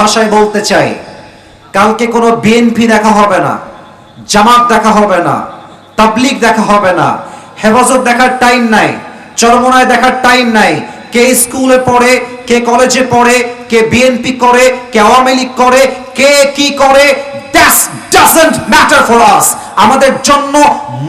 ভাষায় বলতে চাই, কালকে কোনো বিএনপি দেখা হবে না, জামাত দেখা হবে না, তাবলিগ দেখা হবে না, হেফাজত দেখার টাইম নাই, চরমনায় দেখার টাইম নাই, কে স্কুলে পড়ে, কে কলেজে পড়ে, কে বিএনপি করে, কে আওয়ামী লীগ করে, কে কি করে ম্যাটার ফর আস আমাদের জন্য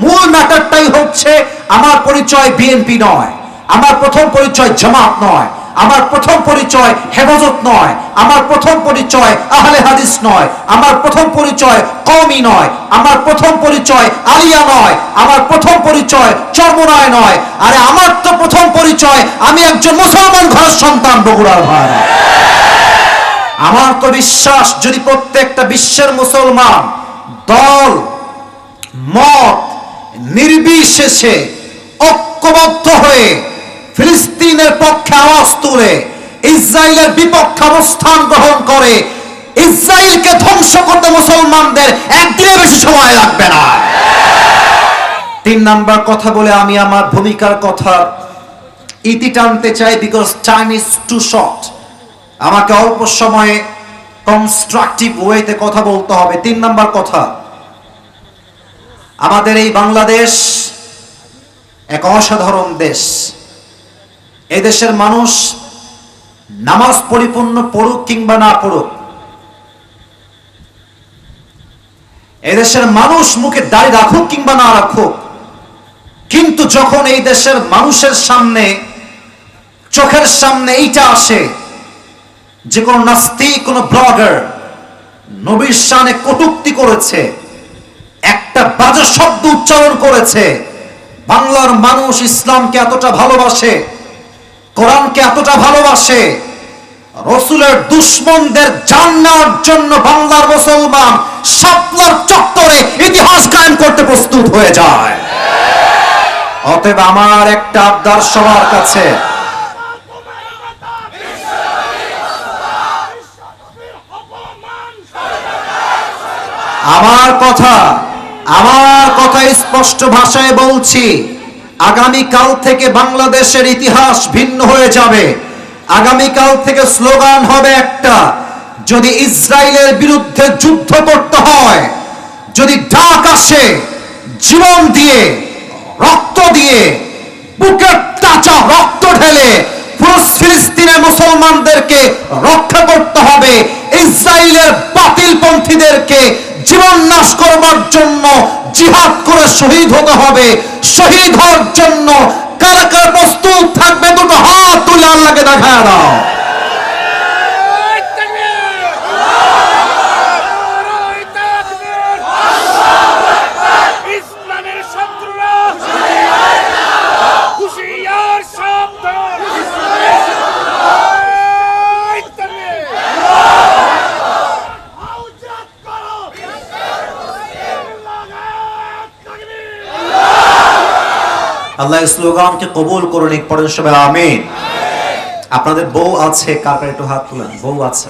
মূল ম্যাটারটাই হচ্ছে, আমার পরিচয় বিএনপি নয়, আমার প্রথম পরিচয় জামাত নয়। আমার প্রথম পরিচয় হেফাজত নয়, আমার প্রথম পরিচয় আহলে হাদিস নয়, আমার প্রথম পরিচয় কমই নয়, আমার প্রথম পরিচয় আলিয়া নয়, আমার প্রথম পরিচয় চর্মনায় নয়, আরে আমার তো প্রথম পরিচয় আমি একজন মুসলমান ঘরের সন্তান, বগুড়ার ভাই। আমার তো বিশ্বাস, যদি প্রত্যেকটা বিশ্বের মুসলমান দল, মত নির্বিশেষে ঐক্যবদ্ধ হয়ে আওয়াজ তুলে ইসরায়েলের বিপক্ষে অবস্থান গ্রহণ করে। ইসরায়েলকে ধ্বংস করতে মুসলমানদের একদিনে বেশি সময় লাগবে না। তিন নাম্বার কথা বলে আমি আমার ভূমিকার কথা ইতি টানতে চাই because time is too short আমাকে অল্প সময়ে কনস্ট্রাকটিভ ওয়েতে কথা বলতে হবে। তিন নাম্বার কথা, আমাদের এই বাংলাদেশ এক অসাধারণ দেশ। এই দেশের মানুষ নামাজ পরিপূর্ণ পড়ুক কিংবা না পড়ুক, এদেশের মানুষ মুখে দাড়ি রাখুক কিংবা না রাখুক, কিন্তু যখন এই দেশের মানুষের সামনে, চোখের সামনে এইটা আসে যে কোনো নাস্তিক, কোনো ব্লগার নবীর শানে কটুক্তি করেছে, একটা বাজে শব্দ উচ্চারণ করেছে, বাংলার মানুষ ইসলামকে এতটা ভালোবাসে কোরআনকে এতটা ভালোবাসে, রসুলের দুশ্মনদের জান জন্য বাংলার মুসলমান সাপলার চত্বরে ইতিহাস কায়েম করতে প্রস্তুত হয়ে যায়। অতএব আমার একটা আবদার সবার কাছে, আমার কথা আমার কথা স্পষ্ট ভাষায় বলছি। আগামী কাল থেকে বাংলাদেশের ইতিহাস ভিন্ন হয়ে যাবে। আগামী কাল থেকে স্লোগান হবে একটা, যদি ইসরায়েলের বিরুদ্ধে যুদ্ধ করতে হয়, যদি ডাক আসে, জীবন দিয়ে, রক্ত দিয়ে, বুকের তাজা রক্ত ঢেলে পুরো ফিলিস্তিনের মুসলমানদেরকে রক্ষা করতে হবে, ইসরায়েলের বাতিলপন্থীদেরকে জীবন নাশ করবার জন্য জিহাদ করে শহীদ হতে হবে। শহীদ হওয়ার জন্য কারা কারা প্রস্তুত থাকবে দুটো হাত তুলে আল্লাহকে দেখায় দাও ইসলামের শত্রুরা হুশিয়ার সাবধান এই তাকবীর! আউজাত করো! লাগাত তাকবীর! আল্লাহ স্লোগানকে কবুল করুন, এক পরের সবাই আমিন। আপনাদের বউ আছে, কার একটু হাত তুলেন? বউ আছে।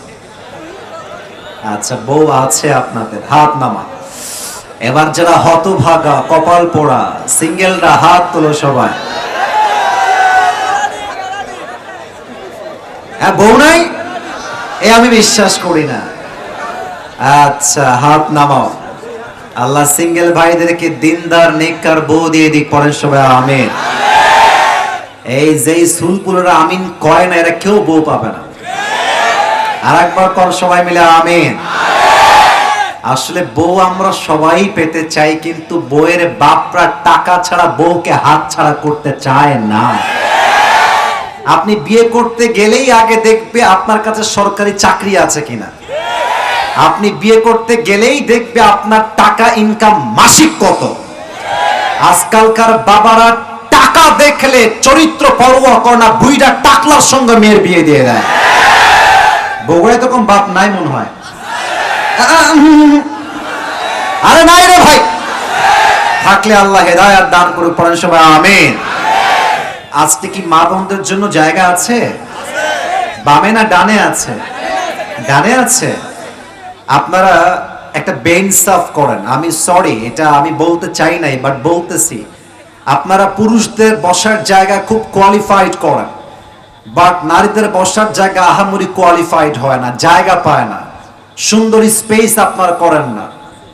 আচ্ছা বউ আছে আপনাদের, হাত নামা এবার যারা হতভাগা, কপাল পোড়া, সিঙ্গেলরা হাত তোলো সবাই। হ্যাঁ বউ নাই? এ আমি বিশ্বাস করি না। আচ্ছা হাত নামাও। আল্লাহ সিঙ্গেল ভাইদেরকে দিনদার, নেককার বউ দিয়ে দিক পরের সবাই, আমিন। এই যেই সুলপুলরা আমিন কয় না, এরা কেউ বউ পাবে না। আর একবার কর সবাই মিলে, আমিন। আসলে বউ আমরা সবাই পেতে চাই, কিন্তু বউয়ের বাপরা টাকা ছাড়া বউকে হাত ছাড়া করতে চায় না। আপনি বিয়ে করতে গেলেই আগে দেখবে আপনার কাছে সরকারি চাকরি আছে কিনা। আপনি বিয়ে করতে গেলেই দেখবে আপনার টাকা ইনকাম মাসিক কত। আজকালকার বাবারা টাকা দেখলে চরিত্র পরোয়া করে না টাকলার সঙ্গে মেয়ের বিয়ে দিয়ে দেয়। বগুড়ায় তো বাপ নাই মনে হয়। আরে নাই রে ভাই। থাকলে আল্লাহ হেদায়াত দান করুক পড়েন সবাই আমিন। আজকে কি মা বোনদের জন্য জায়গা আছে? বামে না ডানে আছে? ডানে আছে? আপনারা একটা বেঞ্চ সাফ করেন। আমি সরি এটা আমি বলতে চাই নাই বাট বলতেছি। আপনারা পুরুষদের বসার জায়গা খুব কোয়ালিফাইড করেন। বাট নারীদের বসার জায়গা আহামরি কোয়ালিফাইড হয় না, জায়গা পায় না। সুন্দর স্পেস আপনার করেন না।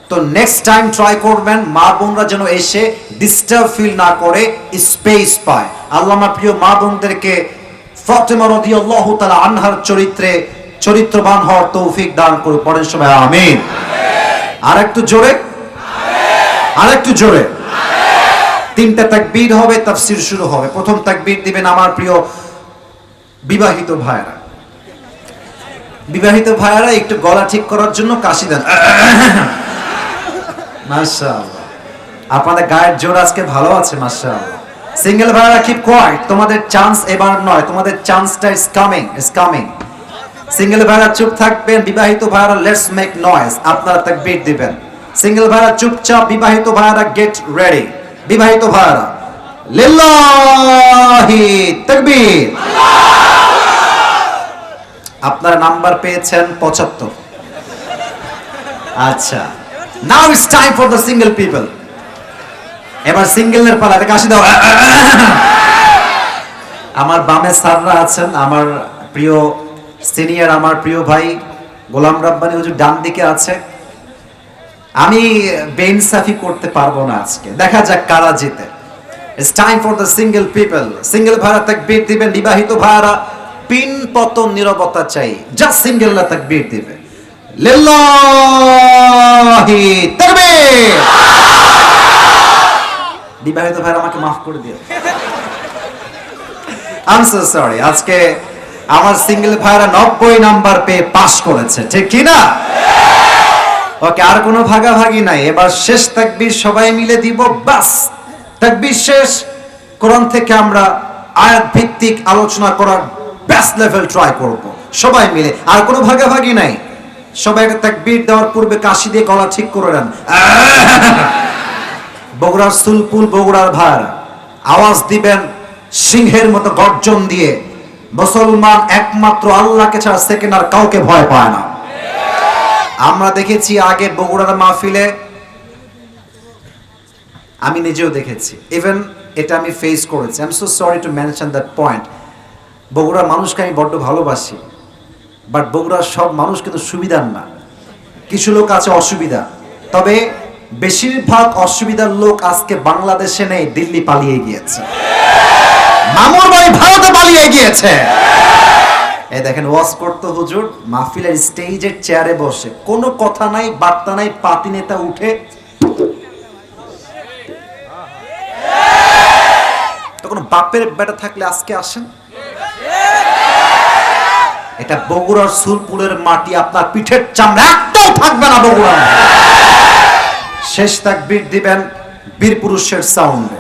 তো নেক্সট টাইম ট্রাই করবেন, মা বোনরা যেন এসে ডিস্টার্ব ফিল না করে স্পেস পায়। আল্লাহ প্রিয় মা বোনদেরকে ফাতেমা রাদিয়াল্লাহু তাআলা আনহার চরিত্রে চরিত্রবান হওয়ার তৌফিক দান করে পরের সবাই, আমিন। আর একটু জোরে? আর একটু জোরে। তিনটা তাকবীর হবে, তাফসীর শুরু হবে। প্রথম তাকবীর দিবেন আমার প্রিয় বিবাহিত ভাইরা বিবাহিত ভাইয়ারা, একটু গলা ঠিক করার জন্য কাশি দেন। মাশাআল্লাহ। আপনাদের গায়ের জোর আজকে ভালো আছে, মাশাআল্লাহ। সিঙ্গেল ভাইয়ারা কিপ কোয়াইট তোমাদের চান্স এবার নয়, তোমাদের চান্সটা is coming is coming single ভাইয়ারা চুপ থাকবেন, বিবাহিত ভাইয়ারা লেটস মেক নয়েজ আপনারা তাকবীর দিবেন। সিঙ্গেল ভাইয়ারা চুপচাপ, বিবাহিত ভাইয়ারা গেট রেডি বিবাহিত ভাইয়ারা লিল্লাহি তাকবীর। আপনারা নাম্বার পেয়েছেন পঁচাত্তর। আচ্ছা now it's time for the single people এবার সিঙ্গেলের পালা এটা কাশি দাও। আমার বামে স্যাররা আছেন, আমার প্রিয় সিনিয়র আমার প্রিয় ভাই গোলাম রাব্বানি হুজুর ডান দিকে আছে। আমি বেইনসাফি করতে পারব না আজকে। দেখা যাক কারা জিতে। It's time for the single people single ভাড়া তাকবীর দিবেন, বিবাহিত ভাড়া পিন পতন নিরবতা চাই। জাস্ট সিঙ্গেলরা তাকবীর দিবে। লিল্লাহি তাকবীর! বিবাহিত ভাইরা আমাকে মাফ করে দিও। আই সো সরি আজকে আমার সিঙ্গেল ভাইরা নব্বই নাম্বার পেয়ে পাশ করেছে, ঠিক কি না? ওকে, আর কোনো ভাগাভাগি নাই। এবার শেষ তাকবীর সবাই মিলে দিব, বাস। তাকবীর শেষ। কোরআন থেকে আমরা আয়াত ভিত্তিক আলোচনা করার বেস্ট লেভেল ট্রাই করব। সবাই মিলে। আর কোনো ভাগাভাগি নাই। সবাই তাকবীর দেওয়ার পূর্বে কাশি দিয়ে গলা ঠিক করে নেন। বগুড়ার সুলপুল বগুড়ার ভার। আওয়াজ দিবেন সিংহের মতো গর্জন দিয়ে। মুসলমান একমাত্র আল্লাহকে ছাড়া সেকেন্ড আর কাউকে ভয় পায় না। আমরা দেখেছি আগে বগুড়ার মাহফিলে, আমি নিজেও দেখেছি। ইভেন এটা আমি ফেস করেছি। I am so sorry to mention that point বগুড়ার মানুষকে আমি বড্ড ভালোবাসি বাট বগুড়ার সব মানুষ কিন্তু সুবিধার না। কিছু লোক আছে অসুবিধা, তবে বেশিরভাগ অসুবিধার লোক আজকে বাংলাদেশে নেই, দিল্লি পালিয়ে গিয়েছে। মামুর বাড়ি ভারতে পালিয়ে গিয়েছে। এই দেখেন, ওয়াজ করতো হুজুর, মাহফিলের স্টেজের চেয়ারে বসে। কোনো কথা নাই, বার্তা নাই, পাতি নেতা উঠে। তখন বাপের বেটা থাকলে আজকে আসেন? এটা বগুড়ার সুরপুরের মাটি, আপনার পিঠের চামড়া একদম থাকবে না বগুড়া শেষ তাকবীর দিবেন বীর পুরুষের সাউন্ডে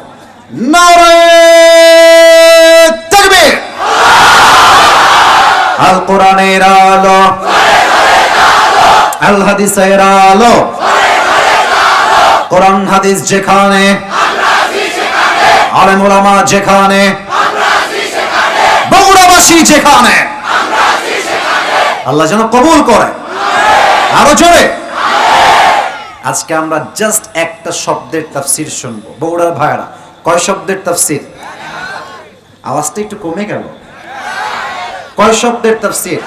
যেখানে। যেখানে। বগুড়াবাসী যেখানে। আল্লাহ যেন কবুল করে। আরও জোরে। আজকে আমরা জাস্ট একটা শব্দের তাফসির শুনব। বগুড়ার ভাইরা কয় শব্দের তাফসির? আওয়াজটা একটু কমে গেল। কয় শব্দের তাফসির?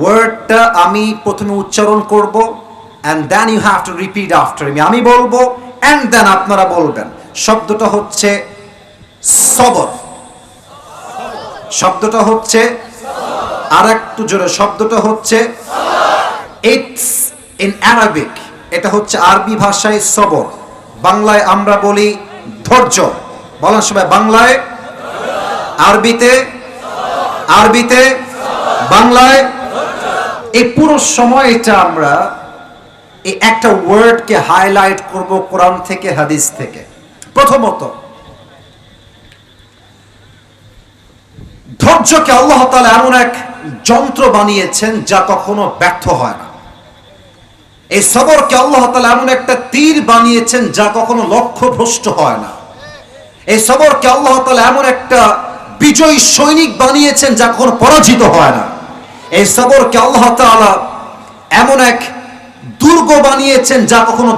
ওয়ার্ডটা আমি প্রথমে উচ্চারণ করব and then you have to repeat after me আমি বলব এন্ড দেন আপনারা বলবেন। শব্দটা হচ্ছে সবর। শব্দটা হচ্ছে আর একটু জোরে, শব্দটা হচ্ছে ইটস ইন অ্যারাবিক এটা হচ্ছে আরবি ভাষায় সবর। বাংলায় আমরা বলি ধৈর্য। বলার সময় বাংলায়, আরবিতে আরবিতে, বাংলায়। এই পুরো সময়টা আমরা এই একটা ওয়ার্ডকে হাইলাইট করব কোরআন থেকে, হাদিস থেকে। প্রথমত, ধৈর্যকে আল্লাহ তাআলা এমন এক যন্ত্র বানিয়েছেন যা কখনো ব্যর্থ হয় না। এই সবরকে আল্লাহ তালা এমন একটা তীর বানিয়েছেন যা কখনো লক্ষ্য ভ্রষ্ট হয় না। এই সবরকে আল্লাহ তালা এমন একটা বিজয়ী সৈনিক বানিয়েছেন যা কখনো পরাজিত হয় না। এই সবরকে আল্লাহ তালা এমন এক দুর্গ বানিয়েছেন যা কখনো